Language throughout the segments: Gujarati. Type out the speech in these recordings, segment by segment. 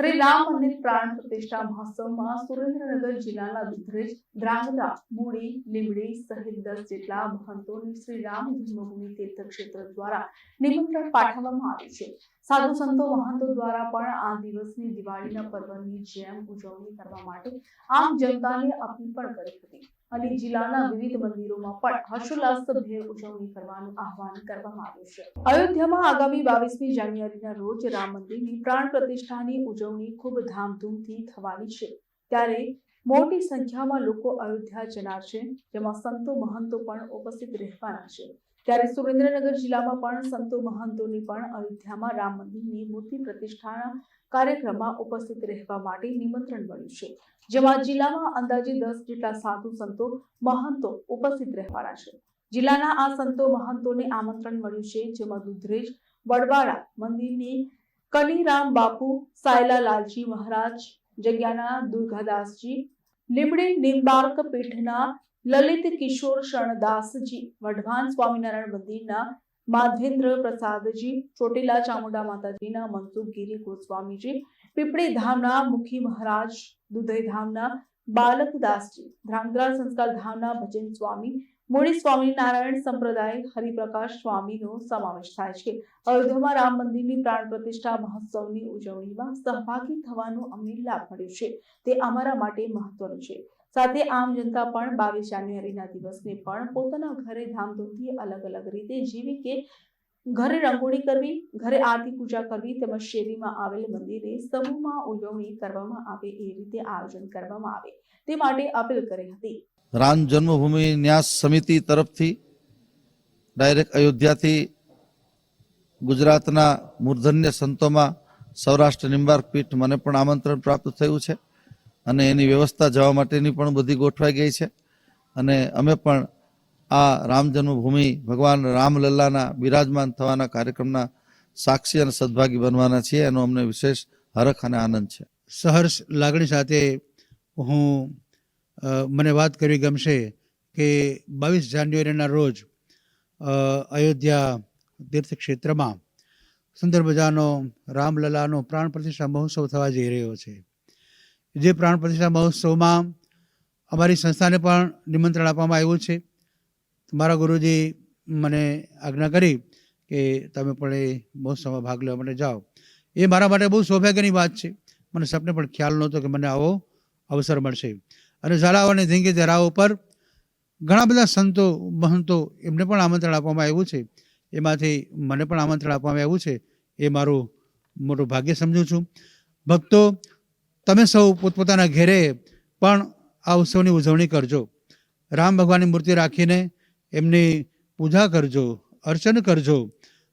શ્રી રામ મંદિર પ્રાણ પ્રતિષ્ઠા મહોત્સવમાં સુરેન્દ્રનગર જિલ્લાના દુધરેજ ધ્રાંગધ્રા મૂળી લીમડી સહિત દસ જેટલા મહંતોને શ્રી રામ જન્મભૂમિ તીર્થક્ષેત્ર દ્વારા નિમંત્રણ પાઠવવામાં આવ્યું છે સાધુ સંતો મહંતો દ્વારા પણ આ દિવસની દિવાળીના પર્વની જેમ ઉજવણી કરવા માટે આમ જનતાને અપીલ પણ કરી હતી અને જિલ્લાના વિવિધ મંદિરોમાં પણ હર્ષોલ્લાસભેર ઉજવણી કરવાનું આહવાન કરવામાં આવ્યું છે અયોધ્યામાં આગામી બાવીસમી જાન્યુઆરીના રોજ રામ મંદિરની પ્રાણ પ્રતિષ્ઠાની ઉજવણી ખૂબ ધામધૂમથી થવાની છે. ત્યારે મોટી સંખ્યામાં લોકો અયોધ્યા જનાર છે, જેમાં સંતો મહંતો પણ ઉપસ્થિત રહેવાના છે. ત્યારે સુરેન્દ્રનગર જિલ્લામાં પણ સંતો મહંતોની પણ અયોધ્યામાં રામ મંદિરની મૂર્તિ પ્રતિષ્ઠાના કાર્યક્રમમાં ઉપસ્થિત રહેવા માટે નિમંત્રણ મળ્યું છે. જેમાં જિલ્લામાં અંદાજે દસ જેટલા સાધુ સંતો મહંતો ઉપસ્થિત રહેવાના છે. જિલ્લાના આ સંતો મહંતોને આમંત્રણ મળ્યું છે, જેમાં દુધરેજ વડવાડા મંદિરની કનીરામ બાપુ સાયલા લાલજી મહારાજ, જગ્યાના દુર્ગાદાસજી, લીમડી નિંબાર્ક પીઠના લલિત કિશોર શરણદાસજી વઢવાન સ્વામિનારાયણ મંદિરના માધવેન્દ્ર પ્રસાદજી, ચોટીલા ચામુંડા માતાજીના મનસુખગીરી ગોસ્વામીજી, પીપળી ધામના મુખી મહારાજ, દુધઈ ધામના બાલકદાસજી ધ્રાંગધ્રા સંસ્કાર ધામના ભજન સ્વામી મૂળી સ્વામિનારાયણ સંપ્રદાય હરિપ્રકાશ સ્વામીનો સમાવેશ થાય છે. અયોધ્યામાં રામ મંદિરની પ્રાણ પ્રતિષ્ઠા મહોત્સવની ઉજવણીમાં સહભાગી થવાનો અમને લાભ મળ્યો છે. તે અમારા માટે મહત્વનું છે. સાથે આમ જનતા પણ બાવીસ જાન્યુઆરીના દિવસને પણ પોતાના ઘરે ધામધૂમથી અલગ અલગ રીતે જેવી કે ઘરે રંગોળી કરવી ઘરે આરતી પૂજા કરવી તેમજ શેરીમાં આવેલ મંદિરે સમૂહમાં ઉજવણી કરવામાં આવે એ રીતે આયોજન કરવામાં આવે. તે માટે અપીલ કરી હતી. રામ જન્મભૂમિ ન્યાસ સમિતિ તરફથી ડાયરેક્ટ અયોધ્યાથી ગુજરાતના મૂર્ધન્ય સંતોમાં સૌરાષ્ટ્ર નિંબાર પીઠ મને પણ આમંત્રણ પ્રાપ્ત થયું છે અને એની વ્યવસ્થા જવા માટેની પણ બધી ગોઠવાઈ ગઈ છે. અને અમે પણ આ રામ જન્મભૂમિ ભગવાન રામલલ્લાના બિરાજમાન થવાના કાર્યક્રમના સાક્ષી અને સદભાગી બનવાના છીએ. એનો અમને વિશેષ હરખ અને આનંદ છે. સહર્ષ લાગણી સાથે હું મને વાત કરવી ગમશે કે બાવીસ જાન્યુઆરીના રોજ અયોધ્યા તીર્થક્ષેત્રમાં સુંદર મજાનો રામલલાનો પ્રાણ પ્રતિષ્ઠા મહોત્સવ થવા જઈ રહ્યો છે. જે પ્રાણ પ્રતિષ્ઠા મહોત્સવમાં અમારી સંસ્થાને પણ નિમંત્રણ આપવામાં આવ્યું છે. મારા ગુરુજી મને આજ્ઞા કરી કે તમે પણ એ મહોત્સવમાં ભાગ લેવા માટે જાઓ. એ મારા માટે બહુ સૌભાગ્યની વાત છે. મને સપને પણ ખ્યાલ નહોતો કે મને આવો અવસર મળશે. અને ઝાલાવાની અને ધીંગી જરાઓ પર ઘણા બધા સંતો, મહંતો એમને પણ આમંત્રણ આપવામાં આવ્યું છે. એમાંથી મને પણ આમંત્રણ આપવામાં આવ્યું છે. એ મારું મોટું ભાગ્ય સમજું છું. ભક્તો, તમે સૌ પોતપોતાના ઘેરે પણ આ ઉત્સવની ઉજવણી કરજો. રામ ભગવાનની મૂર્તિ રાખીને એમની પૂજા કરજો, અર્ચન કરજો,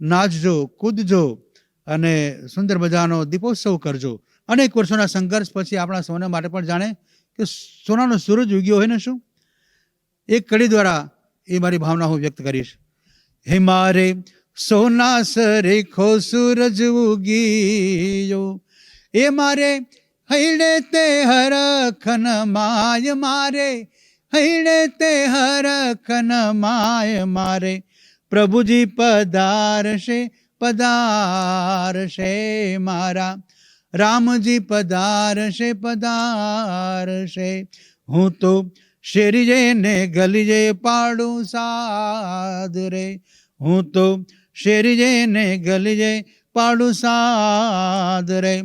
નાચજો, કૂદજો અને સુંદર મજાનો દીપોત્સવ કરજો. અનેક વર્ષોના સંઘર્ષ પછી આપણા સૌના માટે પણ જાણે કે સોનાનો સૂરજ ઉગ્યો હોય ને શું? એક કડી દ્વારા એ મારી ભાવના હું વ્યક્ત કરીશ. હે મારે, સોના સરેખો સૂરજ ઉગીયો. એ મારે હૈડે તે હરખન માય મારે. હૈડે તે હરખન માય મારે. પ્રભુજી પધારશે પધારશે મારા. રામજી પધારશે પધારશે. હું તો શેરીજે ને ગલીજે પાડું સાદ રે. હું તો શેરીજે ને ગલીજે પાડું સાદ રે.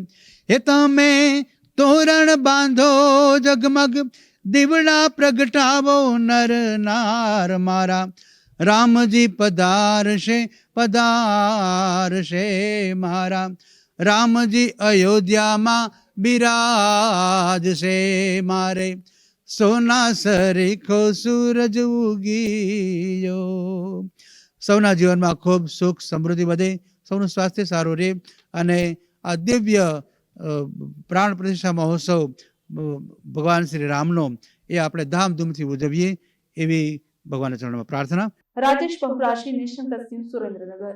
એ તમે તોરણ બાંધો જગમગ દીવડા પ્રગટાવો, નર નાર મારા. રામજી પધારશે પધારશે મારા. રામજી અયોધ્યામાં બિરાજશે મારે. સોના સરીખો સૂરજ ઉગીયો. સૌના જીવનમાં ખૂબ સુખ સમૃદ્ધિ વધે, સૌનું સ્વાસ્થ્ય સારું રહે અને આ દિવ્ય પ્રાણ પ્રતિષ્ઠા મહોત્સવ ભગવાન શ્રી રામનો એ આપણે ધામધૂમથી ઉજવીએ એવી ભગવાનના ચરણમાં પ્રાર્થના. Rajesh Pamparashi nation plus Surendranagar.